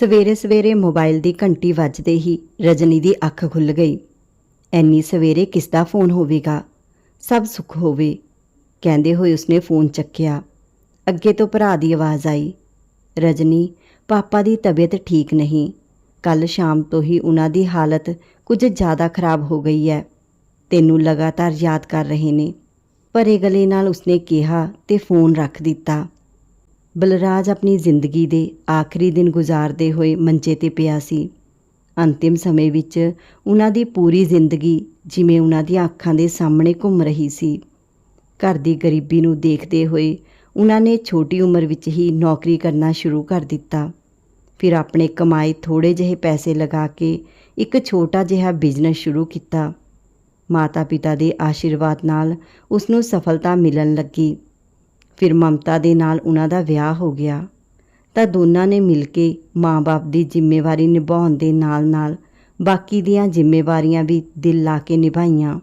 ਸਵੇਰੇ ਸਵੇਰੇ ਮੋਬਾਈਲ ਦੀ ਘੰਟੀ ਵੱਜਦੇ ਹੀ ਰਜਨੀ ਦੀ ਅੱਖ ਖੁੱਲ ਗਈ। ਐਨੀ ਸਵੇਰੇ ਕਿਸ ਦਾ ਫੋਨ ਹੋਵੇਗਾ? ਸਭ ਸੁੱਖ ਹੋਵੇ। ਕਹਿੰਦੇ ਹੋਏ ਉਸਨੇ ਫੋਨ ਚੱਕਿਆ। ਅੱਗੇ ਤੋਂ ਭਰਾ ਦੀ ਆਵਾਜ਼ ਆਈ। ਰਜਨੀ, ਪਾਪਾ ਦੀ ਤਬੀਅਤ ਠੀਕ ਨਹੀਂ। ਕੱਲ ਸ਼ਾਮ ਤੋਂ ਹੀ ਉਹਨਾਂ ਦੀ ਹਾਲਤ ਕੁਝ ਜ਼ਿਆਦਾ ਖਰਾਬ ਹੋ ਗਈ ਹੈ। ਤੈਨੂੰ ਲਗਾਤਾਰ ਯਾਦ ਕਰ ਰਹੇ ਨੇ। ਭਰੇ ਗਲੇ ਨਾਲ ਉਸਨੇ ਕਿਹਾ ਤੇ ਫੋਨ ਰੱਖ ਦਿੱਤਾ। ਬਲਰਾਜ ਆਪਣੀ ਜ਼ਿੰਦਗੀ ਦੇ ਆਖਰੀ ਦਿਨ ਗੁਜ਼ਾਰਦੇ ਹੋਏ ਮੰਜੇ ਤੇ ਪਿਆ ਸੀ। ਅੰਤਿਮ ਸਮੇਂ ਵਿੱਚ ਉਹਨਾਂ ਦੀ ਪੂਰੀ ਜ਼ਿੰਦਗੀ ਜਿਵੇਂ ਉਹਨਾਂ ਦੀਆਂ ਅੱਖਾਂ ਦੇ ਸਾਹਮਣੇ ਘੁੰਮ ਰਹੀ ਸੀ। ਘਰ ਦੀ ਗਰੀਬੀ ਨੂੰ ਦੇਖਦੇ ਹੋਏ ਉਹਨਾਂ ਨੇ ਛੋਟੀ ਉਮਰ ਵਿੱਚ ਹੀ ਨੌਕਰੀ ਕਰਨਾ ਸ਼ੁਰੂ ਕਰ ਦਿੱਤਾ। ਫਿਰ ਆਪਣੇ ਕਮਾਏ ਥੋੜੇ ਜਿਹੇ ਪੈਸੇ ਲਗਾ ਕੇ ਇੱਕ ਛੋਟਾ ਜਿਹਾ ਬਿਜ਼ਨਸ ਸ਼ੁਰੂ ਕੀਤਾ। ਮਾਤਾ-ਪਿਤਾ ਦੇ ਆਸ਼ੀਰਵਾਦ ਨਾਲ ਉਸ ਨੂੰ ਸਫਲਤਾ ਮਿਲਣ ਲੱਗੀ। ਫਿਰ ਮਮਤਾ ਦੇ ਨਾਲ ਉਹਨਾਂ ਦਾ ਵਿਆਹ ਹੋ ਗਿਆ। ਤਾਂ ਦੋਨਾਂ ਨੇ ਮਿਲ ਕੇ ਮਾਂ-ਬਾਪ ਦੀ ਜ਼ਿੰਮੇਵਾਰੀ ਨਿਭਾਉਣ ਦੇ ਨਾਲ-ਨਾਲ ਬਾਕੀ ਦੀਆਂ ਜ਼ਿੰਮੇਵਾਰੀਆਂ ਵੀ ਦਿਲ ਲਾ ਕੇ ਨਿਭਾਈਆਂ।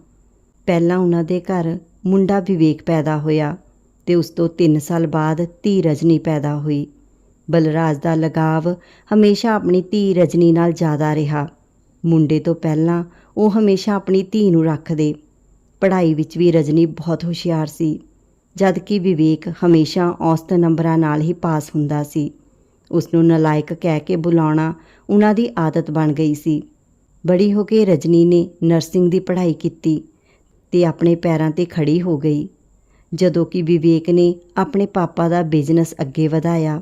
ਪਹਿਲਾਂ ਉਹਨਾਂ ਦੇ ਘਰ ਮੁੰਡਾ ਵਿਵੇਕ ਪੈਦਾ ਹੋਇਆ ਤੇ ਉਸ ਤੋਂ 3 ਸਾਲ ਬਾਅਦ ਧੀ ਰਜਨੀ ਪੈਦਾ ਹੋਈ। ਬਲਰਾਜ ਦਾ ਲਗਾਵ ਹਮੇਸ਼ਾ ਆਪਣੀ ਧੀ ਰਜਨੀ ਨਾਲ ਜ਼ਿਆਦਾ ਰਿਹਾ। ਮੁੰਡੇ ਤੋਂ ਪਹਿਲਾਂ ਉਹ ਹਮੇਸ਼ਾ ਆਪਣੀ ਧੀ ਨੂੰ ਰੱਖਦੇ। ਪੜ੍ਹਾਈ ਵਿੱਚ ਵੀ ਰਜਨੀ ਬਹੁਤ ਹੁਸ਼ਿਆਰ ਸੀ। ਜਦਕਿ ਵਿਵੇਕ ਹਮੇਸ਼ਾ ਔਸਤ ਨੰਬਰਾਂ ਨਾਲ ਹੀ ਪਾਸ ਹੁੰਦਾ ਸੀ। ਉਸ ਨੂੰ ਨਲਾਇਕ ਕਹਿ ਕੇ ਬੁਲਾਉਣਾ ਉਹਨਾਂ ਦੀ ਆਦਤ ਬਣ ਗਈ ਸੀ। ਬੜੀ ਹੋ ਕੇ ਰਜਨੀ ਨੇ ਨਰਸਿੰਗ ਦੀ ਪੜ੍ਹਾਈ ਕੀਤੀ ਤੇ ਆਪਣੇ ਪੈਰਾਂ ਤੇ ਖੜੀ ਹੋ ਗਈ। ਜਦੋਂ ਕਿ ਵਿਵੇਕ ਨੇ ਆਪਣੇ ਪਾਪਾ ਦਾ ਬਿਜ਼ਨਸ ਅੱਗੇ ਵਧਾਇਆ।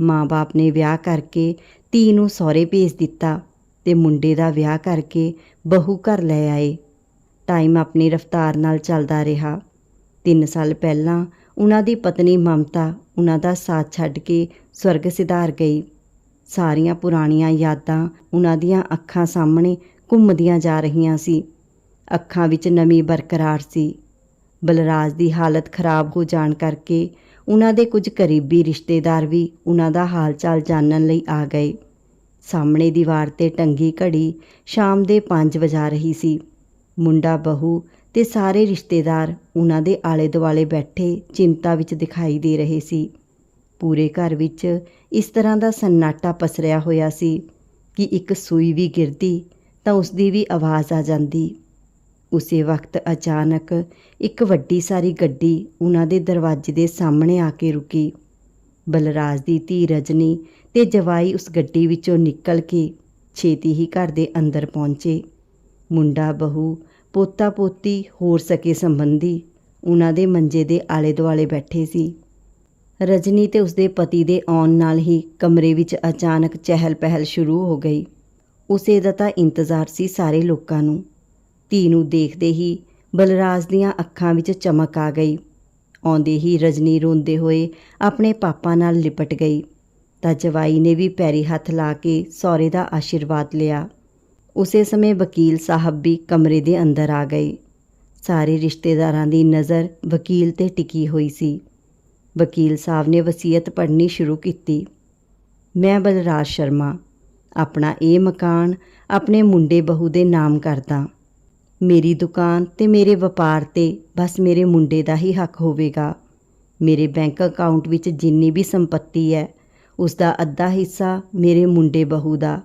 ਮਾਂ-ਬਾਪ ਨੇ ਵਿਆਹ ਕਰਕੇ ਧੀ ਨੂੰ ਸਹੁਰੇ ਭੇਜ ਦਿੱਤਾ ਤੇ ਮੁੰਡੇ ਦਾ ਵਿਆਹ ਕਰਕੇ ਬਹੂ ਘਰ ਲੈ ਆਏ। ਟਾਈਮ ਆਪਣੀ ਰਫ਼ਤਾਰ ਨਾਲ ਚੱਲਦਾ ਰਿਹਾ। 3 ਸਾਲ ਪਹਿਲਾਂ ਉਹਨਾਂ ਦੀ ਪਤਨੀ ਮਮਤਾ ਉਹਨਾਂ ਦਾ ਸਾਥ ਛੱਡ ਕੇ ਸਵਰਗ ਸਿਧਾਰ ਗਈ। ਸਾਰੀਆਂ ਪੁਰਾਣੀਆਂ ਯਾਦਾਂ ਉਹਨਾਂ ਦੀਆਂ ਅੱਖਾਂ ਸਾਹਮਣੇ ਘੁੰਮਦੀਆਂ ਜਾ ਰਹੀਆਂ ਸੀ। ਅੱਖਾਂ ਵਿੱਚ ਨਮੀ ਬਰਕਰਾਰ ਸੀ। ਬਲਰਾਜ ਦੀ ਹਾਲਤ ਖਰਾਬ ਹੋ ਜਾਣ ਕਰਕੇ ਉਹਨਾਂ ਦੇ ਕੁਝ ਕਰੀਬੀ ਰਿਸ਼ਤੇਦਾਰ ਵੀ ਉਹਨਾਂ ਦਾ ਹਾਲ-ਚਾਲ ਜਾਣਨ ਲਈ ਆ ਗਏ। ਸਾਹਮਣੇ ਦੀਵਾਰ ਤੇ ਟੰਗੀ ਘੜੀ ਸ਼ਾਮ ਦੇ 5 ਵਜਾ ਰਹੀ ਸੀ। ਮੁੰਡਾ ਬਹੂ ਤੇ ਸਾਰੇ ਰਿਸ਼ਤੇਦਾਰ ਉਹਨਾਂ ਦੇ ਆਲੇ-ਦੁਆਲੇ ਬੈਠੇ ਚਿੰਤਾ ਵਿੱਚ ਦਿਖਾਈ ਦੇ ਰਹੇ ਸੀ। ਪੂਰੇ ਘਰ ਵਿੱਚ ਇਸ ਤਰ੍ਹਾਂ ਦਾ ਸੰਨਾਟਾ ਪਸਰਿਆ ਹੋਇਆ ਸੀ ਕਿ ਇੱਕ ਸੂਈ ਵੀ ਗਿਰਦੀ ਤਾਂ ਉਸ ਦੀ ਵੀ ਆਵਾਜ਼ ਆ ਜਾਂਦੀ। ਉਸੇ ਵਕਤ ਅਚਾਨਕ ਇੱਕ ਵੱਡੀ ਸਾਰੀ ਗੱਡੀ ਉਹਨਾਂ ਦੇ ਦਰਵਾਜ਼ੇ ਦੇ ਸਾਹਮਣੇ ਆ ਕੇ ਰੁਕੀ। ਬਲਰਾਜ ਦੀ ਧੀ ਰਜਨੀ ਤੇ ਜਵਾਈ ਉਸ ਗੱਡੀ ਵਿੱਚੋਂ ਨਿਕਲ ਕੇ ਛੇਤੀ ਹੀ ਘਰ ਦੇ ਅੰਦਰ ਪਹੁੰਚੇ। ਮੁੰਡਾ, ਬਹੂ ਪੋਤਾ ਪੋਤੀ ਹੋਰ ਸਕੇ ਸੰਬੰਧੀ ਉਹਨਾਂ ਦੇ ਮੰਜੇ ਦੇ ਆਲੇ ਦੁਆਲੇ ਬੈਠੇ ਸੀ। ਰਜਨੀ ਤੇ ਉਸਦੇ ਪਤੀ ਦੇ ਆਉਣ ਨਾਲ ਹੀ ਕਮਰੇ ਵਿੱਚ ਅਚਾਨਕ ਚਹਿਲ ਪਹਿਲ ਸ਼ੁਰੂ ਹੋ ਗਈ। ਉਸੇ ਦਾ ਤਾਂ ਇੰਤਜ਼ਾਰ ਸੀ ਸਾਰੇ ਲੋਕਾਂ ਨੂੰ। ਧੀ ਨੂੰ ਦੇਖਦੇ ਹੀ ਬਲਰਾਜ ਦੀਆਂ ਅੱਖਾਂ ਵਿੱਚ ਚਮਕ ਆ ਗਈ। ਆਉਂਦੇ ਹੀ ਰਜਨੀ ਰੋਂਦੇ ਹੋਏ ਆਪਣੇ ਪਾਪਾ ਨਾਲ ਲਿਪਟ ਗਈ। ਤਾਂ ਜਵਾਈ ਨੇ ਵੀ ਪੈਰੀ ਹੱਥ ਲਾ ਕੇ ਸਹੁਰੇ ਦਾ ਆਸ਼ੀਰਵਾਦ ਲਿਆ। ਉਸੇ ਸਮੇਂ ਵਕੀਲ ਸਾਹਿਬ ਵੀ ਕਮਰੇ ਦੇ ਅੰਦਰ ਆ ਗਏ। ਸਾਰੇ ਰਿਸ਼ਤੇਦਾਰਾਂ ਦੀ ਨਜ਼ਰ ਵਕੀਲ ਤੇ ਟਿਕੀ ਹੋਈ ਸੀ। ਵਕੀਲ ਸਾਹਿਬ ਨੇ ਵਸੀਅਤ ਪੜ੍ਹਨੀ ਸ਼ੁਰੂ ਕੀਤੀ। ਮੈਂ ਬਲਰਾਜ ਸ਼ਰਮਾ, ਆਪਣਾ ਇਹ ਮਕਾਨ ਆਪਣੇ ਮੁੰਡੇ ਬਹੂ ਦੇ ਨਾਮ ਕਰਦਾ। ਮੇਰੀ ਦੁਕਾਨ ਤੇ ਮੇਰੇ ਵਪਾਰ ਤੇ ਬਸ ਮੇਰੇ ਮੁੰਡੇ ਦਾ ਹੀ ਹੱਕ ਹੋਵੇਗਾ। ਮੇਰੇ ਬੈਂਕ ਅਕਾਊਂਟ ਵਿੱਚ ਜਿੰਨੀ ਵੀ ਸੰਪਤੀ ਹੈ ਉਸ ਦਾ ਅੱਧਾ ਹਿੱਸਾ ਮੇਰੇ ਮੁੰਡੇ ਬਹੂ ਦਾ।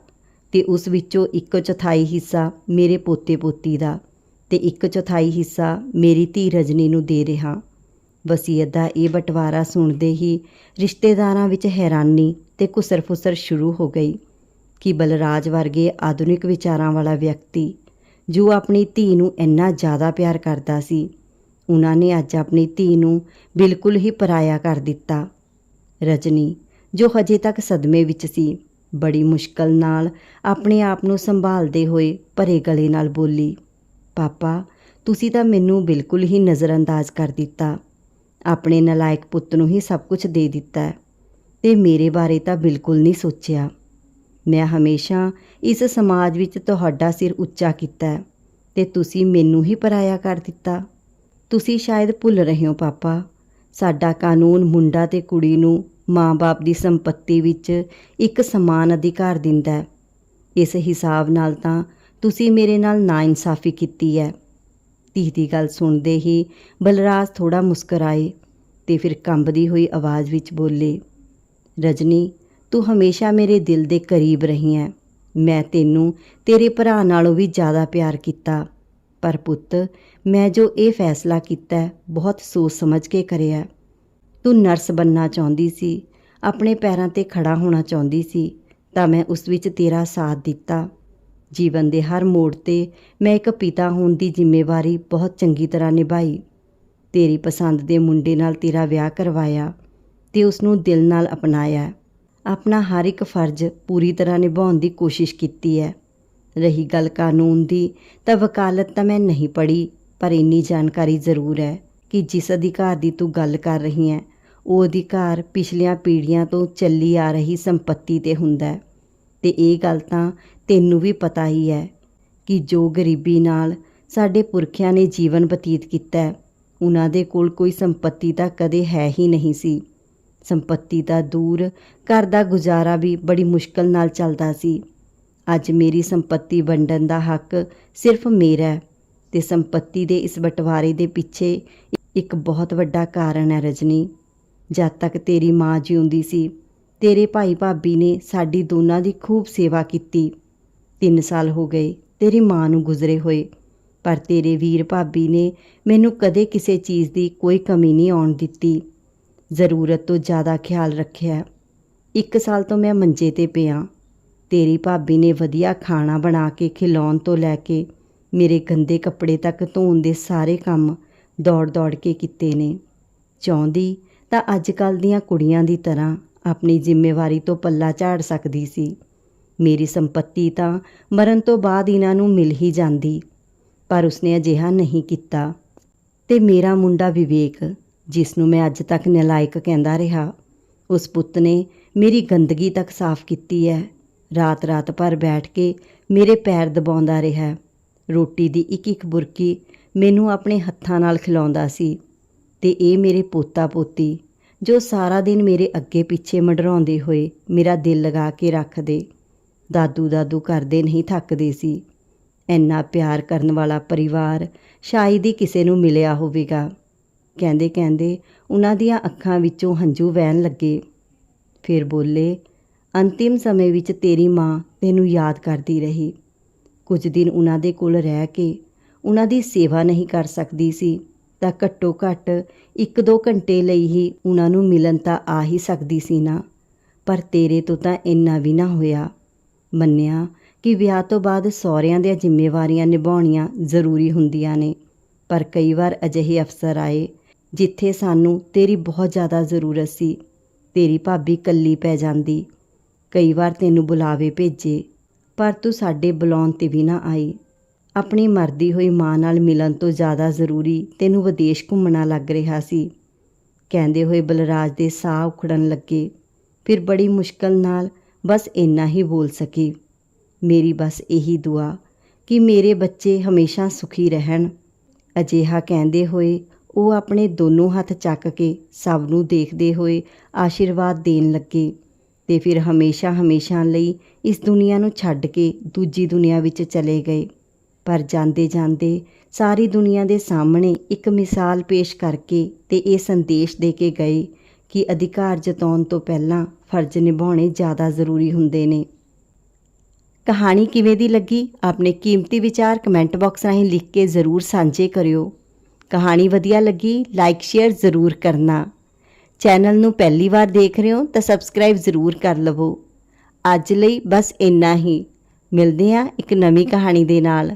ਤੇ ਉਸ ਵਿੱਚੋਂ ਇੱਕ ਚੌਥਾਈ ਹਿੱਸਾ ਮੇਰੇ ਪੋਤੇ ਪੋਤੀ ਦਾ ਤੇ ਇੱਕ ਚੌਥਾਈ ਹਿੱਸਾ ਮੇਰੀ ਧੀ ਰਜਨੀ ਨੂੰ ਦੇ ਰਿਹਾ। ਵਸੀਅਤ ਦਾ ਇਹ ਬਟਵਾਰਾ ਸੁਣਦੇ ਹੀ ਰਿਸ਼ਤੇਦਾਰਾਂ ਵਿੱਚ ਹੈਰਾਨੀ ਤੇ ਕੁਸਰ-ਫੁਸਰ ਸ਼ੁਰੂ ਹੋ ਗਈ ਕਿ ਬਲਰਾਜ ਵਰਗੇ ਆਧੁਨਿਕ ਵਿਚਾਰਾਂ ਵਾਲਾ ਵਿਅਕਤੀ ਜੋ ਆਪਣੀ ਧੀ ਨੂੰ ਇੰਨਾ ਜ਼ਿਆਦਾ ਪਿਆਰ ਕਰਦਾ ਸੀ, ਉਹਨਾਂ ਨੇ ਅੱਜ ਆਪਣੀ ਧੀ ਨੂੰ ਬਿਲਕੁਲ ਹੀ ਪਰਾਇਆ ਕਰ ਦਿੱਤਾ। ਰਜਨੀ, ਜੋ ਹਜੇ ਤੱਕ ਸਦਮੇ ਵਿੱਚ ਸੀ ਬੜੀ ਮੁਸ਼ਕਲ ਨਾਲ ਆਪਣੇ ਆਪ ਨੂੰ ਸੰਭਾਲਦੇ ਹੋਏ ਭਰੇ ਗਲੇ ਨਾਲ ਬੋਲੀ, ਪਾਪਾ, ਤੁਸੀਂ ਤਾਂ ਮੈਨੂੰ ਬਿਲਕੁਲ ਹੀ ਨਜ਼ਰਅੰਦਾਜ਼ ਕਰ ਦਿੱਤਾ। ਆਪਣੇ ਨਲਾਇਕ ਪੁੱਤ ਨੂੰ ਹੀ ਸਭ ਕੁਝ ਦੇ ਦਿੱਤਾ ਹੈ ਤੇ ਮੇਰੇ ਬਾਰੇ ਤਾਂ ਬਿਲਕੁਲ ਨਹੀਂ ਸੋਚਿਆ। ਮੈਂ ਹਮੇਸ਼ਾ ਇਸ ਸਮਾਜ ਵਿੱਚ ਤੁਹਾਡਾ ਸਿਰ ਉੱਚਾ ਕੀਤਾ ਹੈ ਤੇ ਤੁਸੀਂ ਮੈਨੂੰ ਹੀ ਪਰਾਇਆ ਕਰ ਦਿੱਤਾ। ਤੁਸੀਂ ਸ਼ਾਇਦ ਭੁੱਲ ਰਹੇ ਹੋ, ਪਾਪਾ। ਸਾਡਾ ਕਾਨੂੰਨ ਮੁੰਡਾ ਤੇ ਕੁੜੀ ਨੂੰ ਮਾਂ-ਬਾਪ ਦੀ ਸੰਪਤੀ ਵਿੱਚ ਇੱਕ ਸਮਾਨ ਅਧਿਕਾਰ ਦਿੰਦਾ ਹੈ। ਇਸ ਹਿਸਾਬ ਨਾਲ ਤਾਂ ਤੁਸੀਂ ਮੇਰੇ ਨਾਲ ਨਾ ਇਨਸਾਫ਼ੀ ਕੀਤੀ ਹੈ। ਧੀ ਦੀ ਗੱਲ ਸੁਣਦੇ ਹੀ ਬਲਰਾਜ ਥੋੜਾ ਮੁਸਕਰਾਏ ਤੇ ਫਿਰ ਕੰਬਦੀ ਹੋਈ ਆਵਾਜ਼ ਵਿੱਚ ਬੋਲੇ, ਰਜਨੀ, ਤੂੰ ਹਮੇਸ਼ਾ ਮੇਰੇ ਦਿਲ ਦੇ ਕਰੀਬ ਰਹੀ ਹੈ। ਮੈਂ ਤੈਨੂੰ ਤੇਰੇ ਭਰਾ ਨਾਲੋਂ ਵੀ ਜ਼ਿਆਦਾ ਪਿਆਰ ਕੀਤਾ। ਪਰ ਪੁੱਤ, ਮੈਂ ਜੋ ਇਹ ਫੈਸਲਾ ਕੀਤਾ ਬਹੁਤ ਸੋਚ ਸਮਝ ਕੇ ਕਰਿਆ ਤੂੰ ਨਰਸ ਬੰਨਣਾ ਚਾਹੁੰਦੀ ਸੀ, ਆਪਣੇ ਪੈਰਾਂ ਤੇ ਖੜਾ ਹੋਣਾ ਚਾਹੁੰਦੀ ਸੀ, ਤਾਂ ਮੈਂ ਉਸ ਵਿੱਚ ਤੇਰਾ ਸਾਥ ਦਿੱਤਾ। ਜੀਵਨ ਦੇ ਹਰ ਮੋੜ ਤੇ ਮੈਂ ਇੱਕ ਪਿਤਾ ਹੋਣ ਦੀ ਜ਼ਿੰਮੇਵਾਰੀ ਬਹੁਤ ਚੰਗੀ ਤਰ੍ਹਾਂ ਨਿਭਾਈ। ਤੇਰੀ ਪਸੰਦ ਦੇ ਮੁੰਡੇ ਨਾਲ ਤੇਰਾ ਵਿਆਹ ਕਰਵਾਇਆ ਤੇ ਉਸ ਨੂੰ ਦਿਲ ਨਾਲ ਅਪਣਾਇਆ। ਆਪਣਾ ਹਰ ਇੱਕ ਫਰਜ਼ ਪੂਰੀ ਤਰ੍ਹਾਂ ਨਿਭਾਉਣ ਦੀ ਕੋਸ਼ਿਸ਼ ਕੀਤੀ ਹੈ ਰਹੀ ਗੱਲ ਕਾਨੂੰਨ ਦੀ, ਤਾਂ ਵਕਾਲਤ ਤਾਂ ਮੈਂ ਨਹੀਂ ਪੜ੍ਹੀ, ਪਰ ਇੰਨੀ ਜਾਣਕਾਰੀ ਜ਼ਰੂਰ ਹੈ ਕਿ ਜਿਸ ਅਧਿਕਾਰ ਦੀ ਤੂੰ ਗੱਲ ਕਰ ਰਹੀ ਹੈ ਉਹ ਅਧਿਕਾਰ ਪਿਛਲੀਆਂ ਪੀੜ੍ਹੀਆਂ ਤੋਂ ਚੱਲੀ ਆ ਰਹੀ ਸੰਪਤੀ ਤੇ ਹੁੰਦਾ ਹੈ। ਤੇ ਇਹ ਗੱਲ ਤਾਂ ਤੈਨੂੰ ਵੀ ਪਤਾ ਹੀ ਹੈ ਕਿ ਜੋ ਗਰੀਬੀ ਨਾਲ ਸਾਡੇ ਪੁਰਖਿਆਂ ਨੇ ਜੀਵਨ ਬਤੀਤ ਕੀਤਾ ਹੈ, ਉਹਨਾਂ ਦੇ ਕੋਲ ਕੋਈ ਸੰਪਤੀ ਤਾਂ ਕਦੇ ਹੈ ਹੀ ਨਹੀਂ ਸੀ। ਸੰਪਤੀ ਤਾਂ ਦੂਰ ਘਰ ਦਾ ਗੁਜ਼ਾਰਾ ਵੀ ਬੜੀ ਮੁਸ਼ਕਲ ਨਾਲ ਚੱਲਦਾ ਸੀ। ਅੱਜ ਮੇਰੀ ਸੰਪਤੀ ਵੰਡਣ ਦਾ ਹੱਕ ਸਿਰਫ ਮੇਰਾ ਹੈ ਤੇ ਸੰਪਤੀ ਦੇ ਇਸ ਬਟਵਾਰੇ ਦੇ ਪਿੱਛੇ ਇੱਕ ਬਹੁਤ ਵੱਡਾ ਕਾਰਨ ਹੈ ਰਜਨੀ। ਜਦ ਤੱਕ ਤੇਰੀ ਮਾਂ ਜਿਉਂਦੀ ਸੀ, ਤੇਰੇ ਭਾਈ ਭਾਬੀ ਨੇ ਸਾਡੀ ਦੋਨਾਂ ਦੀ ਖੂਬ ਸੇਵਾ ਕੀਤੀ। 3 ਸਾਲ ਹੋ ਗਏ ਤੇਰੀ ਮਾਂ ਨੂੰ ਗੁਜ਼ਰੇ ਹੋਏ, ਪਰ ਤੇਰੇ ਵੀਰ ਭਾਬੀ ਨੇ ਮੈਨੂੰ ਕਦੇ ਕਿਸੇ ਚੀਜ਼ ਦੀ ਕੋਈ ਕਮੀ ਨਹੀਂ ਆਉਣ ਦਿੱਤੀ। ਜ਼ਰੂਰਤ ਤੋਂ ਜ਼ਿਆਦਾ ਖਿਆਲ ਰੱਖਿਆ। ਇੱਕ ਸਾਲ ਤੋਂ ਮੈਂ ਮੰਜੇ ਤੇ ਪਿਆ। ਤੇਰੀ ਭਾਬੀ ਨੇ ਵਧੀਆ ਖਾਣਾ ਬਣਾ ਕੇ ਖਿਲਾਉਣ ਤੋਂ ਲੈ ਕੇ ਮੇਰੇ ਗੰਦੇ ਕੱਪੜੇ ਤੱਕ ਧੋਣ ਦੇ ਸਾਰੇ ਕੰਮ ਦੌੜ-ਦੌੜ ਕੇ ਕੀਤੇ ਨੇ। ਚਾਹੁੰਦੀ ਤਾਂ ਅੱਜ ਕੱਲ ਦੀਆਂ ਕੁੜੀਆਂ ਦੀ ਤਰ੍ਹਾਂ ਆਪਣੀ ਜ਼ਿੰਮੇਵਾਰੀ ਤੋਂ ਪੱਲਾ ਝਾੜ ਸਕਦੀ ਸੀ। ਮੇਰੀ ਸੰਪਤੀ ਤਾਂ ਮਰਨ ਤੋਂ ਬਾਅਦ ਇਹਨਾਂ ਨੂੰ ਮਿਲ ਹੀ ਜਾਂਦੀ, ਪਰ ਉਸਨੇ ਅਜਿਹਾ ਨਹੀਂ ਕੀਤਾ। ਤੇ ਮੇਰਾ ਮੁੰਡਾ ਵਿਵੇਕ, ਜਿਸ ਨੂੰ ਮੈਂ ਅੱਜ ਤੱਕ ਨਲਾਇਕ ਕਹਿੰਦਾ ਰਿਹਾ, ਉਸ ਪੁੱਤ ਨੇ ਮੇਰੀ ਗੰਦਗੀ ਤੱਕ ਸਾਫ਼ ਕੀਤੀ ਹੈ। ਰਾਤ-ਰਾਤ ਭਰ ਬੈਠ ਕੇ ਮੇਰੇ ਪੈਰ ਦਬਾਉਂਦਾ ਰਿਹਾ। ਰੋਟੀ ਦੀ ਇੱਕ ਇੱਕ ਬੁਰਕੀ ਮੈਨੂੰ ਆਪਣੇ ਹੱਥਾਂ ਨਾਲ ਖਿਲਾਉਂਦਾ ਸੀ। ਤੇ ਇਹ ਮੇਰੇ ਪੋਤਾ ਪੋਤੀ, ਜੋ ਸਾਰਾ ਦਿਨ ਮੇਰੇ ਅੱਗੇ ਪਿੱਛੇ ਮਡਰਾਉਂਦੇ ਹੋਏ ਮੇਰਾ ਦਿਲ ਲਗਾ ਕੇ ਰੱਖਦੇ। ਦਾਦੂ ਦਾਦੂ ਕਰਦੇ ਨਹੀਂ ਥੱਕਦੇ ਸੀ। ਇੰਨਾ ਪਿਆਰ ਕਰਨ ਵਾਲਾ ਪਰਿਵਾਰ ਸ਼ਾਇਦ ਹੀ ਕਿਸੇ ਨੂੰ ਮਿਲਿਆ ਹੋਵੇਗਾ। ਕਹਿੰਦੇ ਕਹਿੰਦੇ ਉਹਨਾਂ ਦੀਆਂ ਅੱਖਾਂ ਵਿੱਚੋਂ ਹੰਝੂ ਵਹਿਣ ਲੱਗੇ। ਫਿਰ ਬੋਲੇ, ਅੰਤਿਮ ਸਮੇਂ ਵਿੱਚ ਤੇਰੀ ਮਾਂ ਤੈਨੂੰ ਯਾਦ ਕਰਦੀ ਰਹੀ। ਕੁਝ ਦਿਨ ਉਹਨਾਂ ਦੇ ਕੋਲ ਰਹਿ ਕੇ ਉਹਨਾਂ ਦੀ ਸੇਵਾ ਨਹੀਂ ਕਰ ਸਕਦੀ ਸੀ। ਤਾਂ ਘੱਟੋ ਘੱਟ 1-2 ਘੰਟੇ ਲਈ ਹੀ ਉਹਨਾਂ ਨੂੰ ਮਿਲਣ ਤਾਂ ਆ ਹੀ ਸਕਦੀ ਸੀ ਨਾ। ਪਰ ਤੇਰੇ ਤੋਂ ਤਾਂ ਇੰਨਾ ਵੀ ਨਾ ਹੋਇਆ। ਮੰਨਿਆ ਕਿ ਵਿਆਹ ਤੋਂ ਬਾਅਦ ਸਹੁਰਿਆਂ ਦੀਆਂ ਜ਼ਿੰਮੇਵਾਰੀਆਂ ਨਿਭਾਉਣੀਆਂ ਜ਼ਰੂਰੀ ਹੁੰਦੀਆਂ ਨੇ। ਪਰ ਕਈ ਵਾਰ ਅਜਿਹੇ ਅਫਸਰ ਆਏ ਜਿੱਥੇ ਸਾਨੂੰ ਤੇਰੀ ਬਹੁਤ ਜ਼ਿਆਦਾ ਜ਼ਰੂਰਤ ਸੀ। ਤੇਰੀ ਭਾਬੀ ਕੱਲੀ ਪੈ ਜਾਂਦੀ। ਕਈ ਵਾਰ ਤੈਨੂੰ ਬੁਲਾਵੇ ਭੇਜੇ। ਪਰ ਤੂੰ ਸਾਡੇ ਬੁਲਾਉਣ ਤੇ ਵੀ ਨਾ ਆਈ। ਆਪਣੀ ਮਰਦੀ ਹੋਈ ਮਾਂ ਨਾਲ ਮਿਲਣ ਤੋਂ ਜ਼ਿਆਦਾ ਜ਼ਰੂਰੀ ਤੈਨੂੰ ਵਿਦੇਸ਼ ਘੁੰਮਣਾ ਲੱਗ ਰਿਹਾ ਸੀ। ਕਹਿੰਦੇ ਹੋਏ ਬਲਰਾਜ ਦੇ ਸਾਹ ਉਖੜਨ ਲੱਗੇ। ਫਿਰ ਬੜੀ ਮੁਸ਼ਕਲ ਨਾਲ ਬਸ ਇੰਨਾ ਹੀ ਬੋਲ ਸਕੀ। ਮੇਰੀ ਬਸ ਇਹੀ ਦੁਆ ਕਿ ਮੇਰੇ ਬੱਚੇ ਹਮੇਸ਼ਾ ਸੁਖੀ ਰਹਿਣ। ਅਜਿਹਾ ਕਹਿੰਦੇ ਹੋਏ ਉਹ ਆਪਣੇ ਦੋਨੋਂ ਹੱਥ ਚੱਕ ਕੇ ਸਭ ਨੂੰ ਦੇਖਦੇ ਹੋਏ ਆਸ਼ੀਰਵਾਦ ਦੇਣ ਲੱਗੇ ਤੇ ਫਿਰ ਹਮੇਸ਼ਾ ਹਮੇਸ਼ਾ ਲਈ ਇਸ ਦੁਨੀਆ ਨੂੰ ਛੱਡ ਕੇ ਦੂਜੀ ਦੁਨੀਆ ਵਿੱਚ ਚਲੇ ਗਏ। ਪਰ ਜਾਂਦੇ ਜਾਂਦੇ ਸਾਰੀ ਦੁਨੀਆ ਦੇ ਸਾਹਮਣੇ ਇੱਕ ਮਿਸਾਲ ਪੇਸ਼ ਕਰਕੇ ਤੇ ਇਹ ਸੰਦੇਸ਼ ਦੇ ਕੇ ਗਏ ਕਿ ਅਧਿਕਾਰ ਜਤਾਉਣ ਤੋਂ ਪਹਿਲਾਂ ਫਰਜ਼ ਨਿਭਾਉਣੇ ਜ਼ਿਆਦਾ ਜ਼ਰੂਰੀ ਹੁੰਦੇ ਨੇ। ਕਹਾਣੀ ਕਿਵੇਂ ਦੀ ਲੱਗੀ? ਆਪਣੇ ਕੀਮਤੀ ਵਿਚਾਰ ਕਮੈਂਟ ਬਾਕਸ ਰਾਹੀਂ ਲਿਖ ਕੇ ਜ਼ਰੂਰ ਸਾਂਝੇ ਕਰਿਓ। ਕਹਾਣੀ ਵਧੀਆ ਲੱਗੀ, ਲਾਈਕ, ਸ਼ੇਅਰ ਜ਼ਰੂਰ ਕਰਨਾ। ਚੈਨਲ ਨੂੰ ਪਹਿਲੀ ਵਾਰ ਦੇਖ ਰਹੇ ਹੋ ਤਾਂ ਸਬਸਕ੍ਰਾਈਬ ਜ਼ਰੂਰ ਕਰ ਲਵੋ। ਅੱਜ ਲਈ ਬਸ ਇੰਨਾ ਹੀ। ਮਿਲਦੇ ਹਾਂ ਇੱਕ ਨਵੀਂ ਕਹਾਣੀ ਦੇ ਨਾਲ।